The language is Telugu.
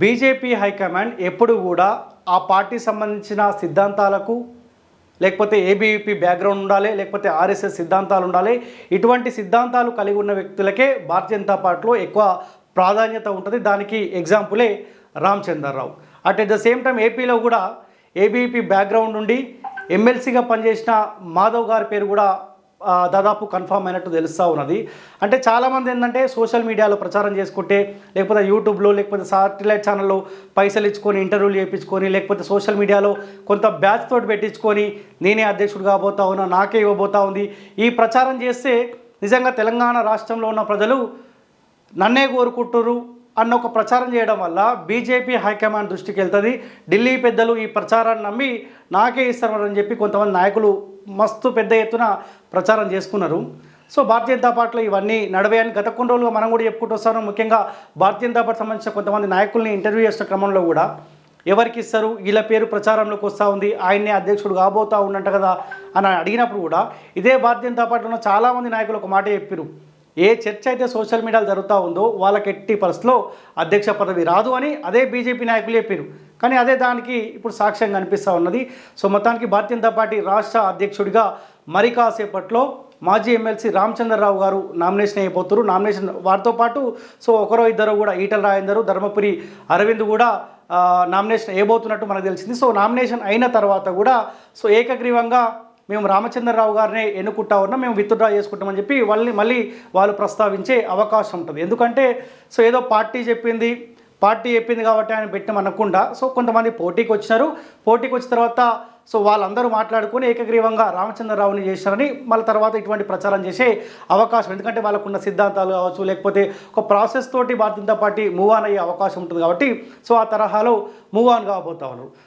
బీజేపీ హైకమాండ్ ఎప్పుడు కూడా ఆ పార్టీ సంబంధించిన సిద్ధాంతాలకు లేకపోతే ఏబీవీపీ బ్యాక్గ్రౌండ్ ఉండాలి లేకపోతే ఆర్ఎస్ఎస్ సిద్ధాంతాలు ఉండాలి ఇటువంటి సిద్ధాంతాలు కలిగి ఉన్న వ్యక్తులకే భారతీయ జనతా పార్టీలో ఎక్కువ ప్రాధాన్యత ఉంటుంది. దానికి ఎగ్జాంపులే Ramachandra Rao. At at the same time ఏపీలో కూడా ఏబీవీపీ బ్యాక్గ్రౌండ్ ఉండి ఎమ్మెల్సీగా పనిచేసిన మాధవ్ గారి పేరు కూడా దాదాపు కన్ఫామ్ అయినట్టు తెలుస్తూ ఉన్నది. అంటే చాలామంది ఏంటంటే సోషల్ మీడియాలో ప్రచారం చేసుకుంటే లేకపోతే యూట్యూబ్లో లేకపోతే సాటిలైట్ ఛానల్లో పైసలు ఇచ్చుకొని ఇంటర్వ్యూలు చేయించుకొని లేకపోతే సోషల్ మీడియాలో కొంత బ్యాచ్ తోటి పెట్టించుకొని నేనే అధ్యక్షుడు కాబోతా ఉన్నా నాకే ఇవ్వబోతా ఉంది. ఈ ప్రచారం చేస్తే నిజంగా తెలంగాణ రాష్ట్రంలో ఉన్న ప్రజలు నన్నే కోరుకుంటురు అన్న ఒక ప్రచారం చేయడం వల్ల బీజేపీ హైకమాండ్ దృష్టికి వెళ్తుంది. ఢిల్లీ పెద్దలు ఈ ప్రచారాన్ని నమ్మి నాకే ఇస్తారని చెప్పి కొంతమంది నాయకులు మస్తు పెద్ద ఎత్తున ప్రచారం చేసుకున్నారు. సో భారతీయ జనతా పార్టీలో ఇవన్నీ నడవేయని గత కొన్ని రోజులుగా మనం కూడా చెప్పుకుంటూ వస్తాను ముఖ్యంగా భారతీయ జనతా పార్టీ సంబంధించిన కొంతమంది నాయకుల్ని ఇంటర్వ్యూ చేసిన క్రమంలో కూడా ఎవరికి ఇస్తారు వీళ్ళ పేరు ప్రచారంలోకి వస్తూ ఉంది ఆయన్నే అధ్యక్షుడు కాబోతా ఉన్నట్టు కదా అని అడిగినప్పుడు కూడా ఇదే భారతీయ జనతా పార్టీలో ఉన్న చాలామంది నాయకులు ఒక మాట చెప్పారు ఏ చర్చ అయితే సోషల్ మీడియాలో జరుగుతూ ఉందో వాళ్ళకి ఎట్టి పరిస్థితిలో అధ్యక్ష పదవి రాదు అని అదే బీజేపీ నాయకులు చెప్పారు కానీ అదే దానికి ఇప్పుడు సాక్ష్యం కనిపిస్తూ ఉన్నది. సో మొత్తానికి భారతీయ జనతా పార్టీ రాష్ట్ర అధ్యక్షుడిగా మరి కాసేపట్లో మాజీ ఎమ్మెల్సీ రామచంద్రరావు గారు నామినేషన్ అయిపోతారు. నామినేషన్ వారితో పాటు సో ఒకరో ఇద్దరు కూడా ఈటల రాజేందరు ధర్మపురి అరవింద్ కూడా నామినేషన్ వేయబోతున్నట్టు మనకు తెలిసింది. సో నామినేషన్ అయిన తర్వాత కూడా సో ఏకగ్రీవంగా మేము రామచంద్రరావు గారినే ఎన్నుకుంటా ఉన్నాం. మేము విత్డ్రా చేసుకుంటామని చెప్పి వాళ్ళని మళ్ళీ వాళ్ళు ప్రస్తావించే అవకాశం ఉంటుంది. ఎందుకంటే సో ఏదో పార్టీ చెప్పింది పార్టీ చెప్పింది కాబట్టి ఆయన పెట్టినాం అనకుండా సో కొంతమంది పోటీకి వచ్చినారు. పోటీకి వచ్చిన తర్వాత సో వాళ్ళందరూ మాట్లాడుకొని ఏకగ్రీవంగా రామచంద్రరావుని చేశారని మళ్ళీ తర్వాత ఇటువంటి ప్రచారం చేసే అవకాశం ఎందుకంటే వాళ్ళకున్న సిద్ధాంతాలు కావచ్చు లేకపోతే ఒక ప్రాసెస్ తోటి Bharatiya Janata Party move on అయ్యే అవకాశం ఉంటుంది కాబట్టి సో ఆ తరహాలో మూవ్ ఆన్ కాబోతా ఉన్నారు.